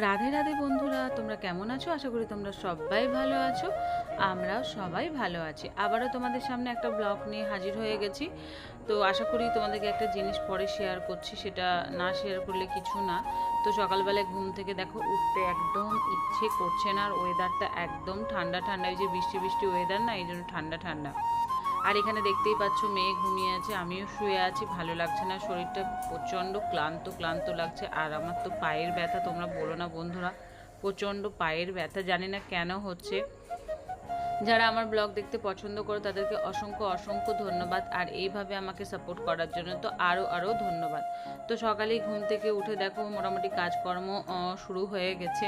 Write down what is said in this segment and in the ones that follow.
রাধে রাধে বন্ধুরা, তোমরা কেমন আছো? আশা করি তোমরা সবাই ভালো আছো আমরা সবাই ভালো আছি। আবারও তোমাদের সামনে একটা ব্লগ নিয়ে হাজির হয়ে গেছি। তো আশা করি তোমাদেরকে একটা জিনিস পরে শেয়ার করছি, সেটা না শেয়ার করলে কিছু না। তো সকালবেলায় ঘুম থেকে দেখো, উঠতে একদম ইচ্ছে করছে না, আর ওয়েদারটা একদম ঠান্ডা ঠান্ডা। এই যে বৃষ্টি বৃষ্টি ওয়েদার না, এই জন্য ঠান্ডা ঠান্ডা। আর এখানে দেখতেই পাচ্ছ মেয়ে ঘুমিয়ে আছে, আমিও শুয়ে আছি, ভালো লাগছে না, শরীরটা প্রচণ্ড ক্লান্ত ক্লান্ত লাগছে, আর আমার তো পায়ের ব্যথা, তোমরা বলো না বন্ধুরা, প্রচণ্ড পায়ের ব্যথা, জানি না কেন হচ্ছে। যারা আমার ব্লগ দেখতে পছন্দ করো, তাদেরকে অসংখ্য অসংখ্য ধন্যবাদ, আর এইভাবে আমাকে সাপোর্ট করার জন্য তো আরও আরও ধন্যবাদ। তো সকালেই ঘুম থেকে উঠে দেখো, মোটামুটি কাজকর্ম শুরু হয়ে গেছে,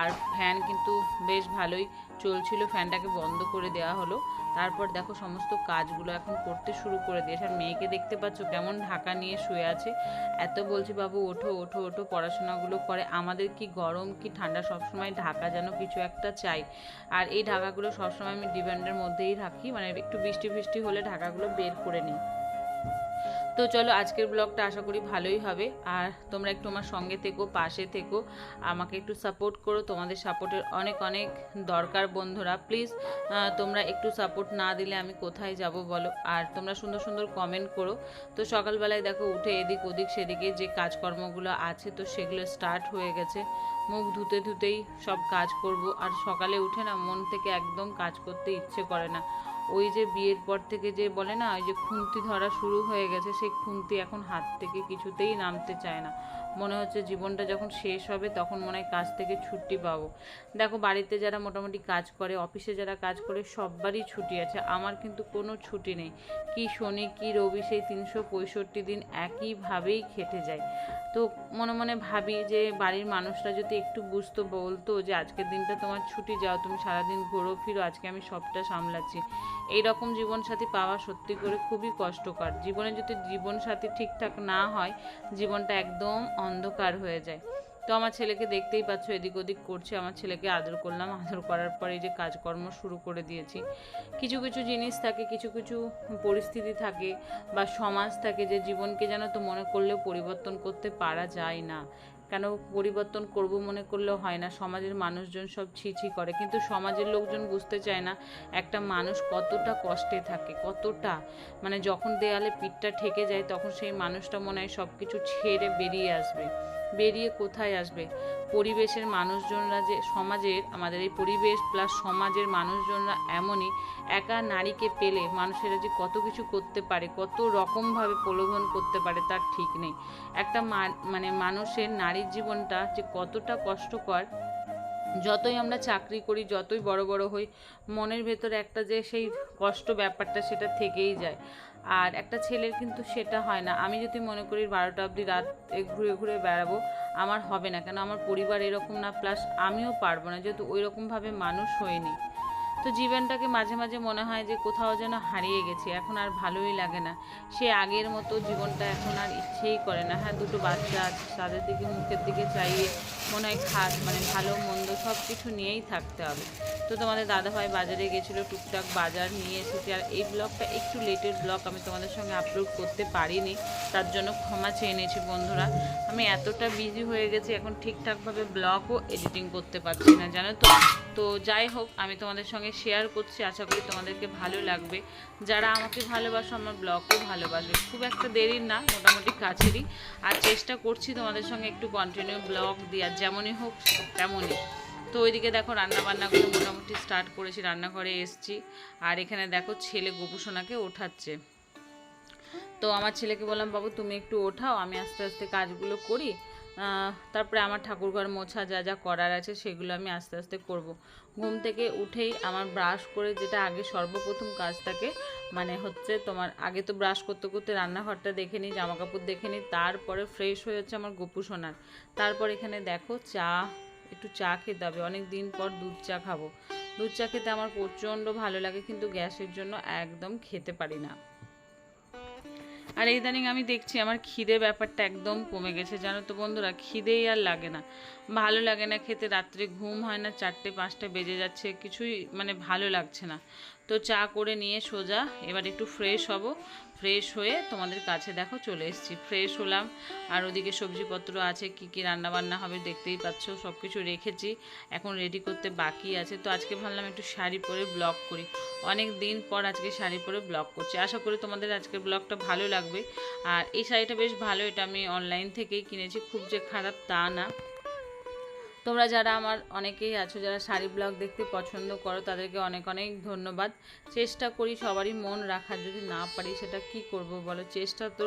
আর ফ্যান কিন্তু বেশ ভালোই চলছিল, ফ্যানটাকে বন্ধ করে দেওয়া হলো। তারপর দেখো সমস্ত কাজগুলো এখন করতে শুরু করে দিয়েছে। আর মেয়েকে দেখতে পাচ্ছ কেমন ঢাকা নিয়ে শুয়ে আছে। এত বলছি, বাবু, ওঠো ওঠো ওঠো, পড়াশোনাগুলো করে। আমাদের কি গরম, কি ঠান্ডা, সবসময় ঢাকা যেন কিছু একটা চাই। আর এই ঢাকাগুলো সবসময় আমি ডিপেন্ডের মধ্যেই রাখি মানে একটু বৃষ্টি ফিষ্টি হলে ঢাকাগুলো বের করে নিই। তো চলো আজকের ব্লগটা আশা করি ভালোই হবে। আর তোমরা একটু আমার সঙ্গে থেকো, পাশে থেকো। আমাকে একটু সাপোর্ট করো। তোমাদের সাপোর্টের অনেক অনেক দরকার বন্ধুরা। প্লিজ তোমরা একটু সাপোর্ট না দিলে আমি কোথায় যাব বলো? আর তোমরা সুন্দর সুন্দর কমেন্ট করো। তো সকালবেলায় দেখো উঠে এদিক, ওদিক, সেদিকে যে কাজকর্মগুলো আছে, তো সেগুলো স্টার্ট হয়ে গেছে। মুখ ধুতে ধুতেই সব কাজ করব। আর সকালে উঠে না মন থেকে একদম কাজ করতে ইচ্ছে করে না। ওই যে বিয়ের পর থেকে যে বলে না, ওই যে খুন্তি ধরা শুরু হয়ে গেছে, সেই খুন্তি এখন হাত থেকে কিছুতেই নামতে চায় না। মনে হচ্ছে জীবনটা যখন শেষ হবে তখন মনে হয় কাজ থেকে ছুটি পাবো। দেখো, বাড়িতে যারা মোটামুটি কাজ করে, অফিসে যারা কাজ করে, সববারই ছুটি আছে। আমার কিন্তু কোনো ছুটি নেই। কি শনি, কি রবি, সেই তিনশো পঁয়ষট্টি দিন একইভাবেই খেটে যায়। তো মনে মনে ভাবি যে বাড়ির মানুষরা যদি একটু বুঝতো, বলতো যে আজকের দিনটা তোমার ছুটি, যাও তুমি সারাদিন ঘোরো, ফিরো, আজকে আমি সবটা সামলাচ্ছি। এই রকম জীবনসাথী পাওয়া সত্যি করে খুবই কষ্টকর। জীবনে যদি জীবনসাথী ঠিকঠাক না হয়, জীবনটা একদম অন্ধকার হয়ে যায়। তো আমার ছেলেকে দেখতেই পাচ্ছ, এদিক ওদিক করছে। আমার ছেলেকে আদর করলাম। আদর করার পরে যে কাজকর্ম শুরু করে দিয়েছি। কিছু কিছু জিনিস থাকে, কিছু কিছু পরিস্থিতি থাকে বা সমাজ থাকে যে জীবনকে যেন তো মনে করলেও পরিবর্তন করতে পারা যায় না। কেন পরিবর্তন করব মনে করলেও হয় না। সমাজের মানুষজন সব ছি ছি করে। কিন্তু সমাজের লোকজন বুঝতে চায় না একটা মানুষ কতটা কষ্টে থাকে, কতটা। মানে যখন দেয়ালে পিঠটা ঠেকে যায় তখন সেই মানুষটা মনে হয় সব কিছু ছেড়ে বেরিয়ে আসবে। বেরিয়ে কোথায় আসবে? পরিবেশের মানুষজনরা যে, সমাজের, আমাদের এই পরিবেশ প্লাস সমাজের মানুষজনরা এমনই, একা নারীকে পেলে মানুষেরা যে কত কিছু করতে পারে, কত রকমভাবে প্রলোভন করতে পারে তার ঠিক নেই। একটা মানে মানুষের নারীর জীবনটা যে কতটা কষ্টকর, যতই আমরা চাকরি করি, যতই বড় বড় হই, মনের ভেতরে একটা যে সেই কষ্ট ব্যাপারটা সেটা থেকেই যায়। আর একটা ছেলের কিন্তু সেটা হয় না। আমি যদি মনে করি বারোটা অবধি রাত ঘুরে ঘুরে বেড়াবো, আমার হবে না। কেন? আমার পরিবার এরকম না প্লাস আমিও পারব না, যেহেতু ওই রকমভাবে মানুষ হয়নি তো জীবনটাকে মাঝে মাঝে মনে হয় যে কোথাও যেন হারিয়ে গেছি, এখন আর ভালোই লাগে না। সে আগের মতো জীবনটা এখন আর ইচ্ছেই করে না। হ্যাঁ দুটো বাচ্চা আছে, তাদের দিকে মুখের দিকে চাইয়ে মনে হয় খাস মানে ভালো, মন্দ সব কিছু নিয়েই থাকতে হবে। তো তোমাদের দাদাভাই বাজারে গেছিল, টুকটাক বাজার নিয়ে এসেছি। আর এই ব্লগটা একটু লেটের ব্লগ, আমি তোমাদের সঙ্গে আপলোড করতে পারিনি। তার জন্য ক্ষমা চেয়ে নিয়েছি বন্ধুরা। আমি এতটা বিজি হয়ে গেছি, এখন ঠিকঠাকভাবে ব্লগও এডিটিং করতে পারছি না, জানো তো? তো যাই হোক, আমি তোমাদের সঙ্গে শেয়ার করছি। আশা করি তোমাদেরকে ভালো লাগবে। যারা আমাকে ভালোবাসো, আমার ব্লগও ভালোবাসবে। খুব একটা দেরির না, মোটামুটি কাছেরই। আর চেষ্টা করছি তোমাদের সঙ্গে একটু কন্টিনিউ ব্লগ দেওয়ার যেমনই হোক, তেমনই। তো ওইদিকে দেখো রান্না বান্নাগুলো মোটামুটি স্টার্ট করেছি, রান্নাঘরে এসছি। আর এখানে দেখো ছেলে গোপুসোনাকে ওঠাচ্ছে। তো আমার ছেলেকে বললাম, বাবু, তুমি একটু ওঠাও, আমি আস্তে আস্তে কাজগুলো করি। তারপরে আমার ঠাকুরঘর মোছা যা যা করার আছে সেগুলো আমি আস্তে আস্তে করব। ঘুম থেকে উঠেই আমার ব্রাশ করে যেটা আগে সর্বপ্রথম কাজ থাকে মানে হচ্ছে তোমার আগে তো ব্রাশ করতে করতে রান্নাঘরটা দেখে নিই জামা কাপড় দেখে নিই তারপরে ফ্রেশ হয়ে হচ্ছে আমার গোপু সোনার। তারপর এখানে দেখো চা, একটু চা খেতে হবে, অনেক দিন পর দুধ চা খাব। দুধ চা খেতে আমার প্রচণ্ড ভালো লাগে, কিন্তু গ্যাসের জন্য একদম খেতে পারি না। আর ইদানিং আমি দেখছি আমার খিদে ব্যাপারটা একদম কমে গেছে। জানো তো বন্ধুরা, খিদেই আর লাগে না। ভালো লাগে না খেতে, রাত্রে ঘুম হয় না, চারটে, পাঁচটা বেজে যাচ্ছে, কিছুই মানে ভালো লাগছে না। তো চা করে নিয়ে সোজা, এবার একটু ফ্রেশ হব। ফ্রেশ হয়ে তোমাদের কাছে দেখো চলে এসেছি। ফ্রেশ হলাম। আর ওদিকে সবজিপত্র আছে, কি কি রান্না বান্না হবে দেখতেই পাচ্ছ সব কিছু রেখেছি। এখন রেডি করতে বাকি আছে। তো আজকে ভাবলাম একটু শাড়ি পরে ব্লগ করি। অনেক দিন পর আজকে শাড়ি পরে ব্লগ করছি। আশা করি তোমাদের আজকের ব্লগটা ভালো লাগবে। আর এই শাড়িটা বেশ ভালো, এটা আমি অনলাইন থেকেই কিনেছি। খুব যে খারাপ তা না। তোমরা যারা আমার অনেকেই আছো, যারা শাড়ি ব্লগ দেখতে পছন্দ করো, তাদেরকে অনেক অনেক ধন্যবাদ। চেষ্টা করি সবারই মন রাখার, যদি না পারি সেটা কি করব বলো? চেষ্টা তো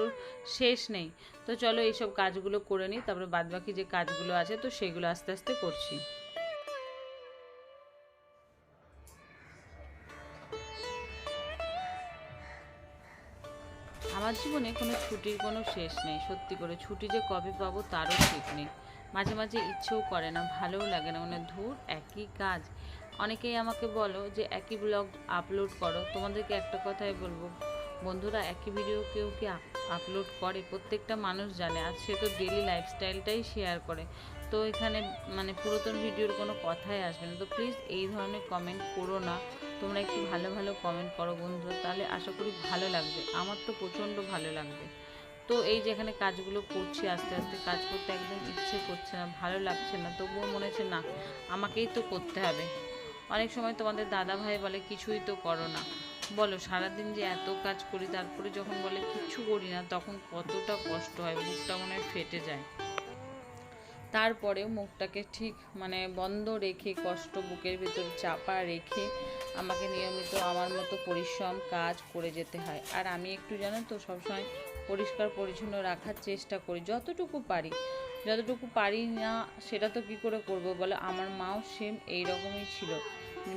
শেষ নেই। তো চলো এইসব কাজগুলো করে নিই, তারপরে বাদবাকি যে কাজগুলো আছে, তো সেগুলো আস্তে আস্তে করছি। আমার জীবনে কোনো ছুটির কোনো শেষ নেই, সত্যি করে। ছুটি যে কবে পাবো তারও ঠিক নেই। মাঝে মাঝে ইচ্ছেও করে না, ভালোও লাগে না। মানে ধূর, একই কাজ। অনেকেই আমাকে বলো যে, একই ব্লগ আপলোড করো। তোমাদেরকে একটা কথাই বলব, বন্ধুরা, একই ভিডিও কেউ কি আপলোড করে? প্রত্যেকটা মানুষ জানে। আর সে তো ডেলি লাইফস্টাইলটাই শেয়ার করে। তো এখানে মানে পুরাতন ভিডিওর কোনো কথাই আসবে না। তো প্লিজ এই ধরনের কমেন্ট করো না। তোমরা একটু ভালো ভালো কমেন্ট করো বন্ধুরা। তাহলে আশা করি ভালো লাগবে। আমার তো প্রচণ্ড ভালো লাগবে। তো এই যে এখানে কাজগুলো করছি, আস্তে আস্তে কাজ করতে একদম ইচ্ছে করছে না, ভালো লাগছে না, তবুও মনে হচ্ছে না, আমাকেই তো করতে হবে। অনেক সময় তোমাদের দাদা ভাই বলে, কিছুই তো করো না। বলো, সারাদিন যে এত কাজ করি, তারপরে যখন বলে কিচ্ছু করি না, তখন কতটা কষ্ট হয় বুকটা মনে ফেটে যায়। তারপরেও মুখটাকে ঠিক মানে বন্ধ রেখে, কষ্ট বুকের ভিতর চাপা রেখে, আমাকে নিয়মিত আমার মতো পরিশ্রম কাজ করে যেতে হয়। আর আমি একটু জানো তো, সবসময় পরিষ্কার, পরিচ্ছন্ন রাখার চেষ্টা করি, যতটুকু পারি। যতটুকু পারি না, সেটা তো কী করে করব বলে? আমার মাও সেম এই রকমই ছিল।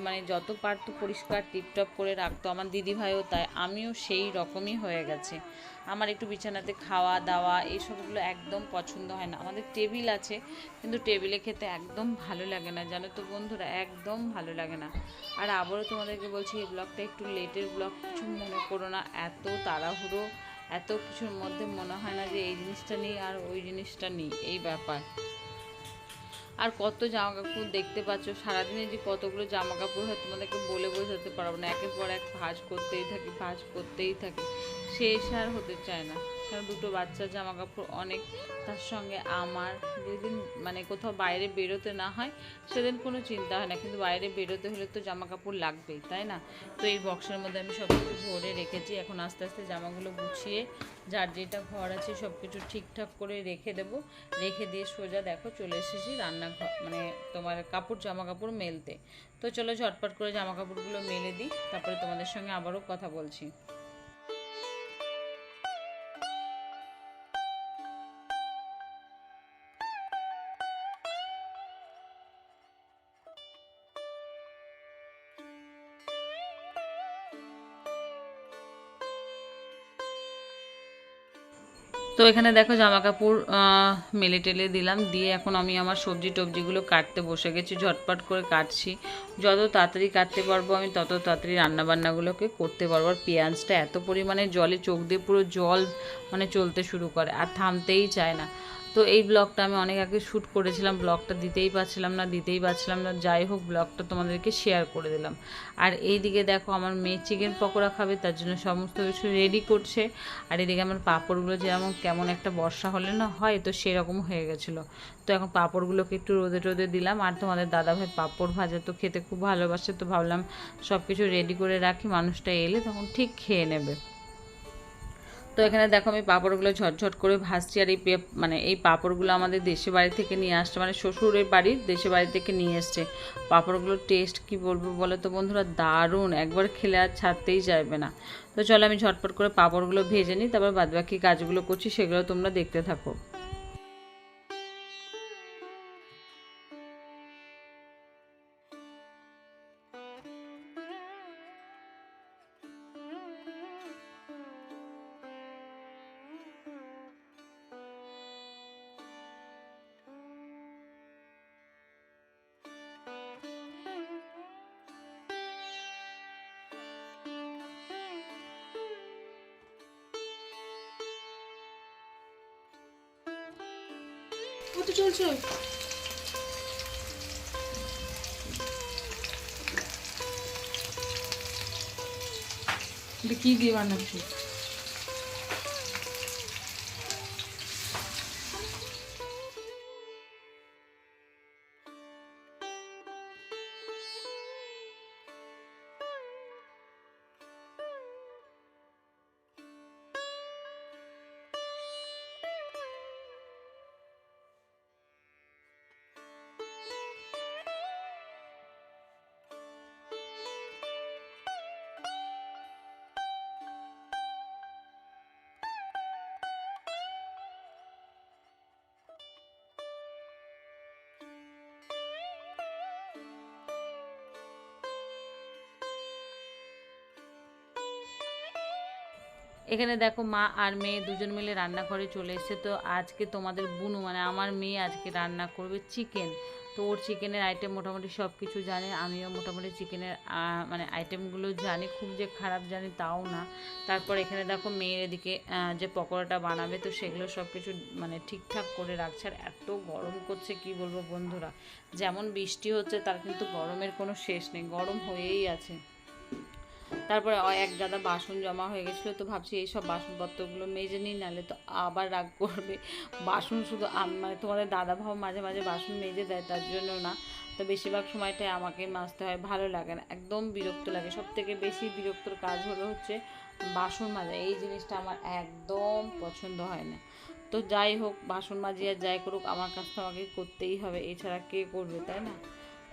মানে যত পারতো পরিষ্কার, টিপটপ করে রাখতো, আমার দিদিভাইও তাই, আমিও সেই রকমই হয়ে গেছে। আমার একটু বিছানাতে খাওয়া দাওয়া, এইসবগুলো একদম পছন্দ হয় না। আমাদের টেবিল আছে, কিন্তু টেবিলে খেতে একদম ভালো লাগে না, জানো তো বন্ধুরা, একদম ভালো লাগে না। আর আবারও তোমাদেরকে বলছি, এই ব্লগটা একটু লেটের ব্লগ, কিছু মনে করো না, এত তাড়াহুড়ো। এত কিছুর মধ্যে মনে হয় না যে এই জিনিসটা নেই আর ওই জিনিসটা নেই, এই ব্যাপার। আর কত জামা কাপড় দেখতে পাচ্ছ, সারাদিনে যে কতগুলো জামা কাপড় হয় তোমাদেরকে বলে বোঝাতে পারব না। একের পর এক ভাঁজ করতেই থাকি, ভাঁজ করতেই থাকি। শেষ আর হতে চায় না। দুটো বাচ্চার জামা কাপড় অনেক। তার সঙ্গে আমার যেদিন মানে কোথাও বাইরে বেরোতে না হয়, সেদিন কোনো চিন্তা হয় না। কিন্তু বাইরে বেরোতে হলে তো জামা কাপড় লাগবেই, তাই না? তো এই বক্সের মধ্যে আমি সব কিছু ভরে রেখেছি। এখন আস্তে আস্তে জামাগুলো গুছিয়ে, যার যেটা ঘর আছে সব কিছু ঠিকঠাক করে রেখে দেবো। রেখে দিয়ে সোজা দেখো, চলে এসেছি রান্নাঘর মানে তোমার কাপড় জামা কাপড় মেলতে। তো চলো ঝটপট করে জামা কাপড়গুলো মেলে দিই, তারপরে তোমাদের সঙ্গে আবারও কথা বলছি। তো এখানে দেখো জামা কাপড় মেলে টেলে দিলাম। দিয়ে এখন আমি আমার সবজি টবজিগুলো কাটতে বসে গেছি, ঝটপট করে কাটছি। যত তাড়াতাড়ি কাটতে পারব আমি তত তাড়াতাড়ি রান্নাবান্নাগুলোকে করতে পারব। আর পেঁয়াজটা এত পরিমাণে জলে, চোখ দিয়ে পুরো জল মানে চলতে শুরু করে, আর থামতেই চায় না। তো এই ব্লগটা আমি অনেক আগে শ্যুট করেছিলাম ব্লগটা দিতেই পারছিলাম না, দিতেই পারছিলাম না। যাই হোক ব্লগটা তোমাদেরকে শেয়ার করে দিলাম। আর এই দিকে দেখো, আমার মেয়ে চিকেন পকোড়া খাবে, তার জন্য সমস্ত কিছু রেডি করছে। আর এদিকে আমার পাঁপড়গুলো যেমন কেমন একটা বর্ষা হলে না হয়, তো সেরকম হয়ে গেছিল। তো এখন পাঁপড়গুলোকে একটু রোদে টোদে দিলাম। আর তোমাদের দাদাভাই পাঁপড় ভাজা, তো খেতে খুব ভালোবাসে। তো ভাবলাম সব কিছু রেডি করে রাখি, মানুষটা এলে তখন ঠিক খেয়ে নেবে। তো এখানে দেখো আমি পাঁপড়গুলো ঝটঝট করে ভাজছি আর এই মানে এই পাঁপড়গুলো আমাদের দেশে বাড়ি থেকে নিয়ে আসছে মানে শ্বশুরের বাড়ির দেশে বাড়ি থেকে নিয়ে এসছে। পাঁপড়গুলোর টেস্ট কি বলব বলে তো বন্ধুরা? দারুণ! একবার খেলে আর ছাড়তেই যাবে না। তো চলো আমি ঝটপট করে পাঁপড়গুলো ভেজে নিই, তারপর বাদবাকি কাজগুলো করছি, সেগুলো তোমরা দেখতে থাকো। কত চলছে? কি দিয়ে বানাচ্ছি এখানে দেখো মা আর মেয়ে দুজন মিলে রান্নাঘরে চলে এসেছে। তো আজকে তোমাদের বুনু মানে আমার মেয়ে আজকে রান্না করবে চিকেন তো ওর চিকেনের আইটেম মোটামুটি সব কিছু জানে, আমিও মোটামুটি চিকেনের মানে আইটেমগুলো জানি, খুব যে খারাপ জানি তাও না। তারপর এখানে দেখো মেয়ের এদিকে যে পকোড়াটা বানাবে, তো সেগুলো সব কিছু মানে ঠিকঠাক করে রাখছে। আর এত গরম করছে, কি বলব বন্ধুরা? যেমন বৃষ্টি হচ্ছে, তার কিন্তু গরমের কোনো শেষ নেই, গরম হয়েই আছে। তারপরে এক গাদা বাসন জমা হয়ে গেছিল, তো ভাবছি এই সব বাসনপত্রগুলো মেজে নিই, নাহলে তো আবার রাগ করবে। বাসন শুধু মানে তোমাদের দাদা ভাব মাঝে মাঝে বাসন মেজে দেয়, তার জন্য না। তো বেশিরভাগ সময়টাই আমাকে মাজতে হয়, ভালো লাগে না, একদম বিরক্ত লাগে। সব থেকে বেশি বিরক্তর কাজ হলো হচ্ছে বাসন মাজা, এই জিনিসটা আমার একদম পছন্দ হয় না। তো যাই হোক, বাসন মাজি আর যাই করুক, আমার কাজ তো আমাকে করতেই হবে, এছাড়া কে করবে, তাই না?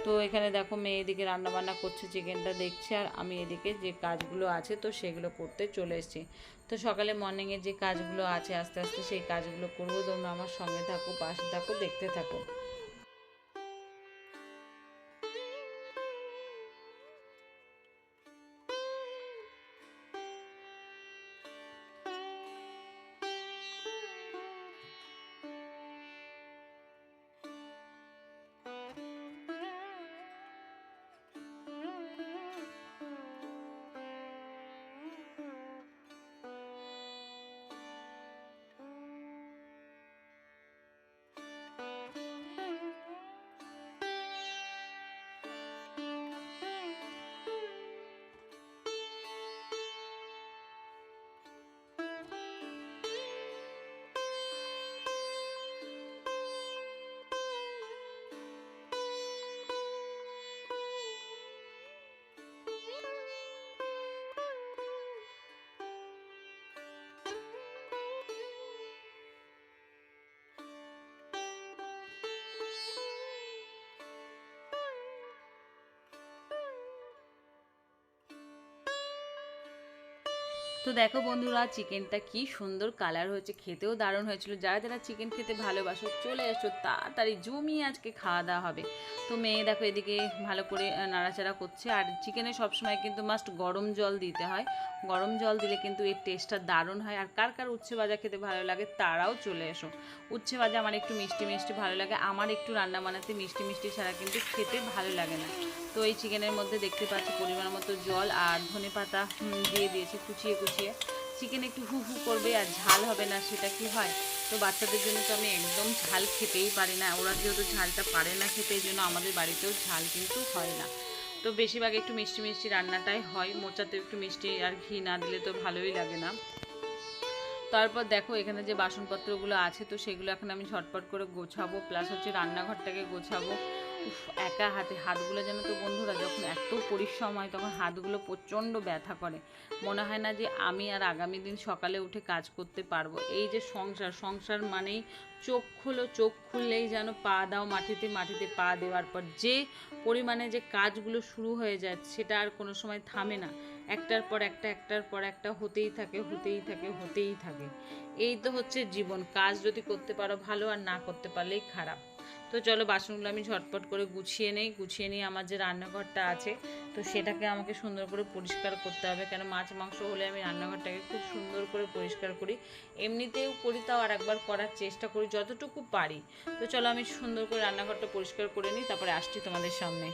তো এখানে দেখো মেয়ে এদিকে রান্নাবান্না করছে চিকেনটা দেখছে, আর আমি এদিকে যে কাজগুলো আছে তো সেগুলো করতে চলে এসেছি। তো সকালে মর্নিংয়ে যে কাজগুলো আছে, আস্তে আস্তে সেই কাজগুলো করব। তোমরা আমার সঙ্গে থাকো, পাশে থাকো, দেখতে থাকো। তো দেখো বন্ধুরা চিকেনটা কি সুন্দর কালার হয়েছে, খেতেও দারুণ হয়েছিল। যারা যারা চিকেন খেতে ভালোবাসো, চলে এসো, তাড়াতাড়ি জমিয়ে আজকে খাওয়া দাওয়া হবে। তো মেয়ে দেখো এদিকে ভালো করে নাড়াচাড়া করছে। আর চিকেনে সবসময় কিন্তু মাস্ট গরম জল দিতে হয়। গরম জল দিলে কিন্তু এর টেস্টটা দারুণ হয়। আর কার কার উচ্ছে ভাজা খেতে ভালো লাগে তারাও চলে এসো। উচ্ছে ভাজা আমার একটু মিষ্টি মিষ্টি ভালো লাগে। আমার একটু রান্না বানাতে মিষ্টি মিষ্টি ছাড়া কিন্তু খেতে ভালো লাগে না। তো এই চিকেনের মধ্যে দেখতে পাচ্ছি পরিমাণ মতো জল আর ধনে পাতা দিয়ে দিয়েছে কুচিয়ে কুচিয়ে। চিকেন একটু হু হু করবে আর ঝাল হবে না, সেটা কি হয়? তো বাচ্চাদের জন্য তো আমি একদম ঝাল খেতেই পারি না। ওরা যেহেতু ঝালটা পারে না খেতে, এই জন্য আমাদের বাড়িতেও ঝাল কিন্তু হয় না। তো বেশিরভাগ একটু মিষ্টি মিষ্টি রান্নাটাই হয়। মোচাতে একটু মিষ্টি আর ঘি না দিলে তো ভালোই লাগে না। তারপর দেখো এখানে যে বাসনপত্রগুলো আছে, তো সেগুলো এখন আমি ঝটপট করে গোছাবো। প্লাস হচ্ছে রান্নাঘরটাকে গোছাবো। উফ, একা হাতে হাতগুলো যেন তো বন্ধুরা যখন এত পরিশ্রম হয় তখন হাতগুলো প্রচণ্ড ব্যথা করে। মনে হয় না যে আমি আর আগামী দিন সকালে উঠে কাজ করতে পারব। এই যে সংসার সংসার মানেই চোখ খুলো চোখ খুললেই যেন পা দাও মাটিতে মাটিতে পা দেওয়ার পর যে পরিমাণে যে কাজগুলো শুরু হয়ে যায় সেটা আর কোনো সময় থামে না। একটার পর একটা একটার পর একটা হতেই থাকে হতেই থাকে হতেই থাকে। এই তো হচ্ছে জীবন। কাজ যদি করতে পারো ভালো আর না করতে পারলেই খারাপ। তো চলো বাসনগুলো আমি ঝটপট করে গুছিয়ে নেই, গুছিয়ে নিয়ে আমার যে রান্নাঘরটা আছে, তো সেটাকে আমাকে সুন্দর করে পরিষ্কার করতে হবে। কেন মাছ, মাংস হলে আমি রান্নাঘরটাকে খুব সুন্দর করে পরিষ্কার করি। এমনিতেও করি তাও আর একবার করার চেষ্টা করি, যতটুকু পারি। তো চলো আমি সুন্দর করে রান্নাঘরটা পরিষ্কার করে নিই, তারপরে আসছি তোমাদের সামনে।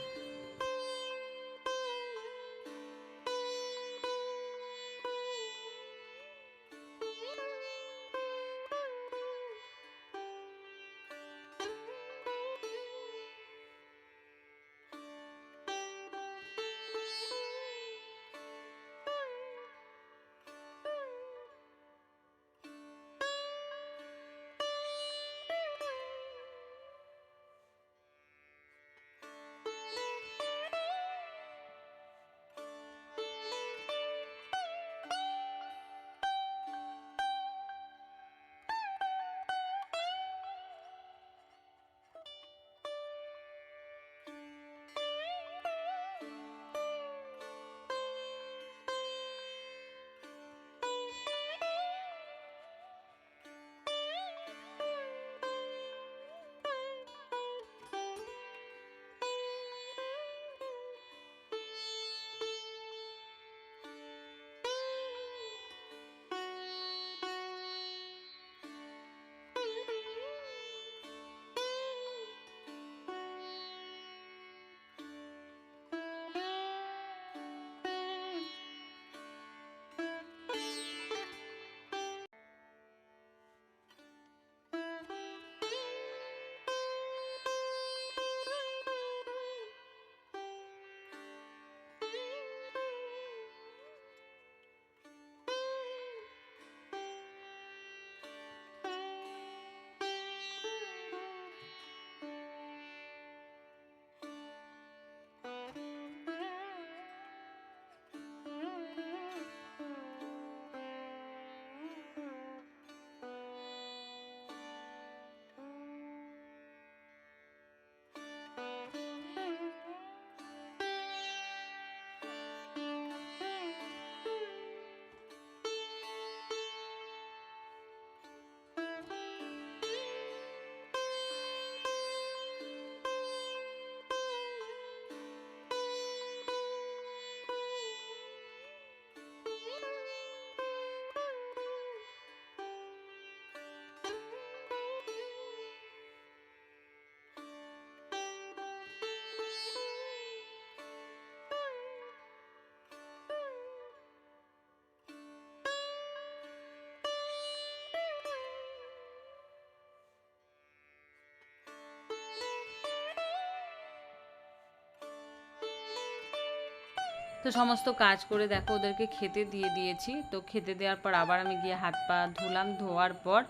তো সমস্ত কাজ করে দেখো ওদেরকে খেতে দিয়ে দিয়েছি। তো খেতে দেওয়ার পর আবার আমি গিয়ে হাত পা ধুলাম। ধোয়ার পর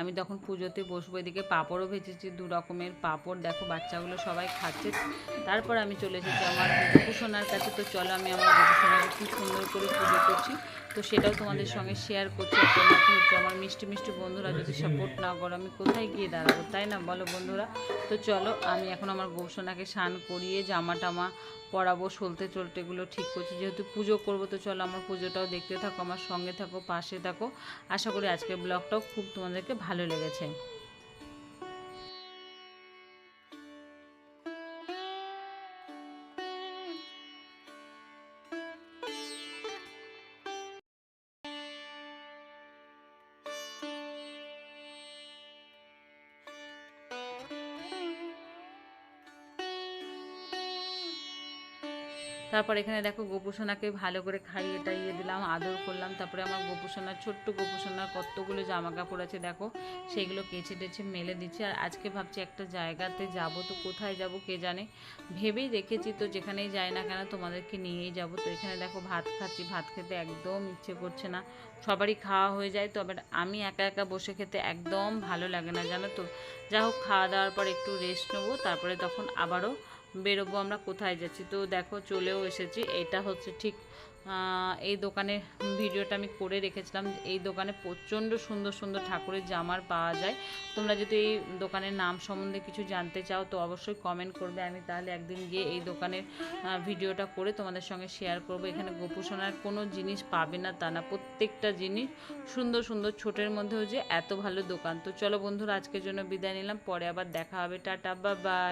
আমি তখন পুজোতে বসবো, এদিকে পাঁপড়ও ভেজেছি, দু রকমের পাঁপড়। দেখো বাচ্চাগুলো সবাই খাচ্ছে। তারপর আমি চলে এসেছি আমার গোপুসোনার কাছে। তো চলো আমি আমার গোপুসোনাকে খুব সুন্দর করে পুজো করছি। তো সেটাও তোমাদের সঙ্গে শেয়ার করছি। হচ্ছে আমার মিষ্টি মিষ্টি বন্ধুরা যদি সাপোর্ট না করো, আমি কোথায় গিয়ে দাঁড়াবো? তাই না বলো বন্ধুরা? তো চলো আমি এখন আমার গোপসোনাকে স্নান করিয়ে জামা টামা পরাবো চলতে এগুলো ঠিক করছি। যেহেতু পুজো করব, তো চলো আমার পুজোটাও দেখতে থাকো, আমার সঙ্গে থাকো, পাশে থাকো। আশা করি আজকের ব্লগটাও খুব তোমাদেরকে ভালো লেগেছে। তারপর এখানে দেখো গোপুসোনাকে ভালো করে খাইয়ে টাইয়ে দিলাম, আদর করলাম, তারপরে আমার গোপুসোনার, ছোট্ট গোপুসোনার কতগুলো জামা কাপড় আছে দেখো, সেগুলো কেচে টেচে মেলে দিচ্ছি। আর আজকে ভাবছি একটা জায়গাতে যাব, তো কোথায় যাব কে জানে? ভেবেই রেখেছি তো যেখানেই যাই না কেন তোমাদেরকে নিয়েই যাব। তো এখানে দেখো ভাত খাচ্ছি, ভাত খেতে একদম ইচ্ছে করছে না, সবারই খাওয়া হয়ে যায় তো, আবার আমি একা একা বসে খেতে একদম ভালো লাগে না, জানো তো? যা হোক, খাওয়া দাওয়ার পর একটু রেস্ট নেব, তারপরে তখন আবারও বেরোবো আমরা, কোথায় যাচ্ছি? তো দেখো, চলেও এসেছি। এটা হচ্ছে ঠিক এই দোকানে ভিডিওটা আমি করে রেখেছিলাম এই দোকানে প্রচণ্ড সুন্দর সুন্দর ঠাকুরের জামার পাওয়া যায়। তোমরা যদি এই দোকানের নাম সম্বন্ধে কিছু জানতে চাও, তো অবশ্যই কমেন্ট করবে। আমি তাহলে একদিন গিয়ে এই দোকানের ভিডিওটা করে তোমাদের সঙ্গে শেয়ার করব। এখানে গোপুসোনার কোনো জিনিস পাবে না তা না, প্রত্যেকটা জিনিস সুন্দর সুন্দর, ছোটের মধ্যেও যে এত ভালো দোকান। তো চলো বন্ধুরা, আজকের জন্য বিদায় নিলাম। পরে আবার দেখা হবে। টাটা বা বাই